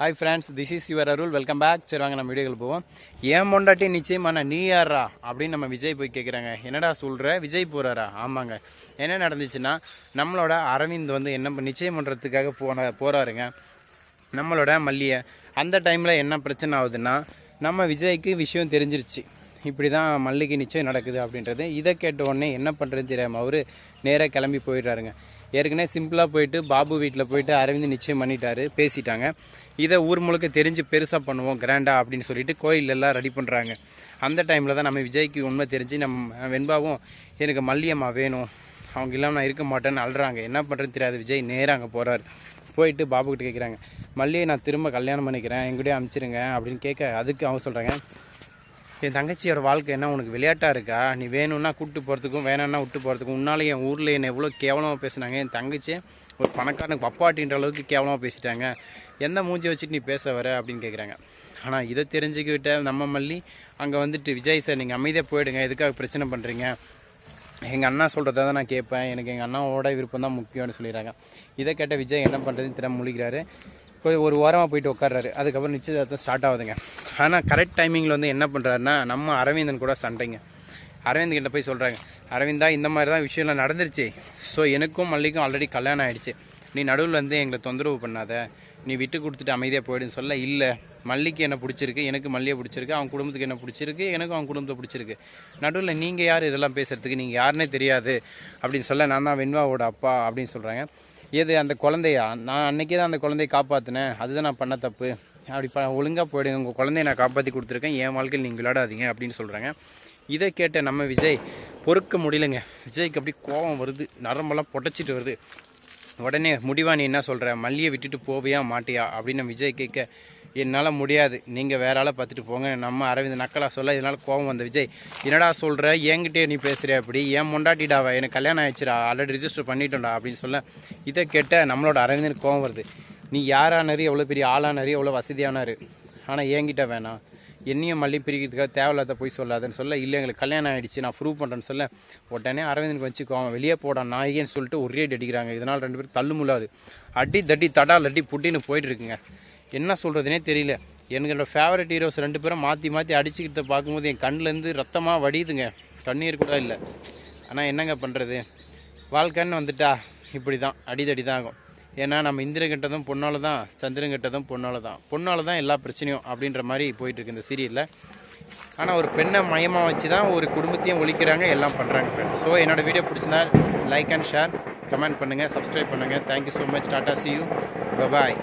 Hi friends this is your Arul welcome back சரி வாங்க நம்ம வீடியோக்கு போவோம். ஏன் மொண்டாட்டி நிச்சயமான நீ யாரா அப்படின்னு நம்ம விஜய் போய் கேட்குறாங்க என்னடா சொல்கிற விஜய் போகிறாரா ஆமாங்க. என்ன நடந்துச்சுன்னா நம்மளோட அரவிந்த் வந்து என்ன நிச்சயம் பண்ணுறதுக்காக போன போகிறாருங்க நம்மளோட மல்லியை அந்த டைமில் என்ன பிரச்சனை ஆகுதுன்னா நம்ம விஜய்க்கு விஷயம் தெரிஞ்சிருச்சு. இப்படி தான் மல்லிகை நிச்சயம் நடக்குது அப்படின்றது. இதை கேட்ட உடனே என்ன பண்ணுறது தெரியாமல் அவர் நேராக கிளம்பி போயிடுறாருங்க. ஏற்கனவே சிம்பிளாக போயிட்டு பாபு வீட்டில் போயிட்டு அரவிந்த் நிச்சயம் பண்ணிட்டாரு பேசிட்டாங்க. இதை ஊர் முழுக்க தெரிஞ்சு பெருசாக பண்ணுவோம் கிராண்டா அப்படின்னு சொல்லிட்டு கோயிலெல்லாம் ரெடி பண்ணுறாங்க அந்த டைமில் தான் நம்ம விஜய்க்கு உண்மை தெரிஞ்சு நம்ம வெண்பாவும் எனக்கு மல்லியம்மா வேணும் அவங்க இல்லாமல் நான் இருக்க மாட்டேன்னு அழுறாங்க. என்ன பண்ணுறதுன்னு தெரியாது விஜய் நேராக அங்கே போகிறாரு போயிட்டு பாபுக்கிட்ட கேட்குறாங்க மல்லியை நான் திரும்ப கல்யாணம் பண்ணிக்கிறேன் எங்கூடயே அனுப்பிச்சிருங்க அப்படின்னு கேட்க அதுக்கு அவங்க சொல்கிறாங்க என் தங்கச்சியோட வாழ்க்கை என்ன? உனக்கு விளையாட்டாக இருக்கா? நீ வேணும்னா கூப்பிட்டு போகிறதுக்கும் வேணும்னா விட்டு போகிறதுக்கும் உன்னால் என் ஊரில் என்னை எவ்வளோ கேவலமாக பேசுனாங்க? என் தங்கச்சி ஒரு பணக்காரனுக்கு பப்பாட்டின்ற அளவுக்கு கேவலமாக பேசிட்டாங்க. எந்த மூஞ்சி வச்சுட்டு நீ பேச வர? அப்படின்னு கேட்குறாங்க ஆனால் இதை தெரிஞ்சுக்கிட்ட நம்ம மல்லி அங்கே வந்துட்டு விஜய் சார் நீங்கள் அமைதியாக போயிடுங்க. எதுக்காக பிரச்சனை பண்ணுறீங்க எங்கள் அண்ணா சொல்கிறத தான் நான் கேட்பேன். எனக்கு எங்கள் அண்ணாவோட விருப்பம் தான் முக்கியம்னு சொல்லிடுறாங்க. இதை கேட்ட விஜய் என்ன பண்ணுறதுன்னு திறமை முழிக்கிறாரு. போய் ஒரு வாரமாக போயிட்டு உட்காடுறாரு அதுக்கப்புறம் நிச்சயதார்த்தம் ஸ்டார்ட் ஆகுதுங்க. ஆனால் கரெக்ட் டைமிங்கில் வந்து என்ன பண்ணுறாருன்னா நம்ம அரவிந்தன் கூட சண்டைங்க. அரவிந்த் கிட்ட போய் சொல்கிறாங்க அரவிந்தா இந்த மாதிரி தான் விஷயம்லாம் நடந்துருச்சு. ஸோ எனக்கும் மல்லிக்கும் ஆல்ரெடி கல்யாணம் ஆகிடுச்சு நீ நடுவில் வந்து எங்களை தொந்தரவு பண்ணாத. நீ விட்டு கொடுத்துட்டு அமைதியாக போயிடுன்னு சொல்ல இல்லை மல்லிக்கு என்ன பிடிச்சிருக்கு எனக்கு மல்லியை பிடிச்சிருக்கு அவன் குடும்பத்துக்கு என்ன பிடிச்சிருக்கு எனக்கும் அவன் குடும்பத்தை பிடிச்சிருக்கு. நடுவில் நீங்கள் யார் இதெல்லாம் பேசுகிறதுக்கு நீங்கள் யாருன்னே தெரியாது. அப்படின்னு சொல்ல நான் தான் வெண்வாவோட அப்பா அப்படின்னு சொல்கிறாங்க எது அந்த குழந்தையா? நான் அன்னைக்கே தான் அந்த குழந்தைய காப்பாற்றினேன் அதுதான் நான் பண்ண தப்பு. அப்படி ப ஒழுங்காக போயிடுங்க உங்கள் குழந்தைய நான் காப்பாற்றி கொடுத்துருக்கேன் என் வாழ்க்கையில் நீங்கள் விளையாடாதீங்க அப்படின்னு சொல்கிறாங்க இதை கேட்ட நம்ம விஜய் பொறுக்க முடியலங்க. விஜய்க்கு அப்படி கோபம் வருது நரம்பெல்லாம் பொட்டச்சிட்டு வருது. உடனே முடிவா நீ என்ன சொல்கிற மல்லியை விட்டுட்டு போவியா மாட்டியா? அப்படின்னு விஜய் கேட்க என்னால் முடியாது. நீங்கள் வேற ஆளை பார்த்துட்டு போங்க. நம்ம அரவிந்த் நக்கலா சொல்ல இதனால் கோபம் வந்த விஜய் என்னடா சொல்கிற என்கிட்டே நீ பேசுகிற அப்படி ஏன் முண்டாட்டிடாவா? எனக்கு கல்யாணம் ஆயிடுச்சுடா. ஆல்ரெடி ரிஜிஸ்டர் பண்ணிட்டோம்டா. அப்படின்னு சொல்ல இதை கேட்ட நம்மளோட அரவிந்தனுக்கு கோபம் வருது. நீ யாரானாரு எவ்வளோ பெரிய ஆளானாரு எவ்வளோ வசதியானாரு ஆனால் என்கிட்ட வேணாம் என்னையும் மல்லி பிரிக்கிறதுக்காக தேவையில்லாத போய் சொல்லாதுன்னு சொல்ல இல்லை எங்களுக்கு கல்யாணம் ஆயிடுச்சு நான் ப்ரூவ் பண்ணுறேன்னு சொல்ல உடனே அரவிந்தனுக்கு வச்சுக்கோ அவன் வெளியே போடா நாயகன்னு சொல்லிட்டு ஒரே அடி அடிக்கிறாங்க. இதனால் ரெண்டு பேரும் தள்ளுமுள்ளாது அடி தட்டி தடா லட்டி புட்டின்னு போயிட்டு இருக்குங்க. என்ன சொல்கிறதுனே தெரியல. என்னோட ஃபேவரட் ஹீரோஸ் ரெண்டு பேரும் மாற்றி மாற்றி அடிச்சுக்கிட்ட பார்க்கும்போது என் கண்ணுலேருந்து ரத்தமாக வடியுதுங்க. தண்ணீர் கூட இல்லை. ஆனால் என்னங்க பண்ணுறது வாழ்க்கைன்னு வந்துட்டா இப்படி தான் அடிதடி தான் ஆகும். ஏன்னா நம்ம இந்திரன் கிட்டதும் பொண்ணால் தான் சந்திரன் கிட்டதும் பொண்ணால் தான். பொண்ணால் தான் எல்லா பிரச்சனையும் அப்படின்ற மாதிரி போயிட்டுருக்கு இந்த சீரியலில். ஆனால் ஒரு பெண்ணை மையமாக வச்சு தான் ஒரு குடும்பத்தையும் ஒழிக்கிறாங்க எல்லாம் பண்ணுறாங்க ஃப்ரெண்ட்ஸ் ஸோ என்னோட வீடியோ பிடிச்சிருந்தா லைக் அண்ட் ஷேர் கமெண்ட் பண்ணுங்கள் சப்ஸ்கிரைப் பண்ணுங்கள் thank you so much tata see you bye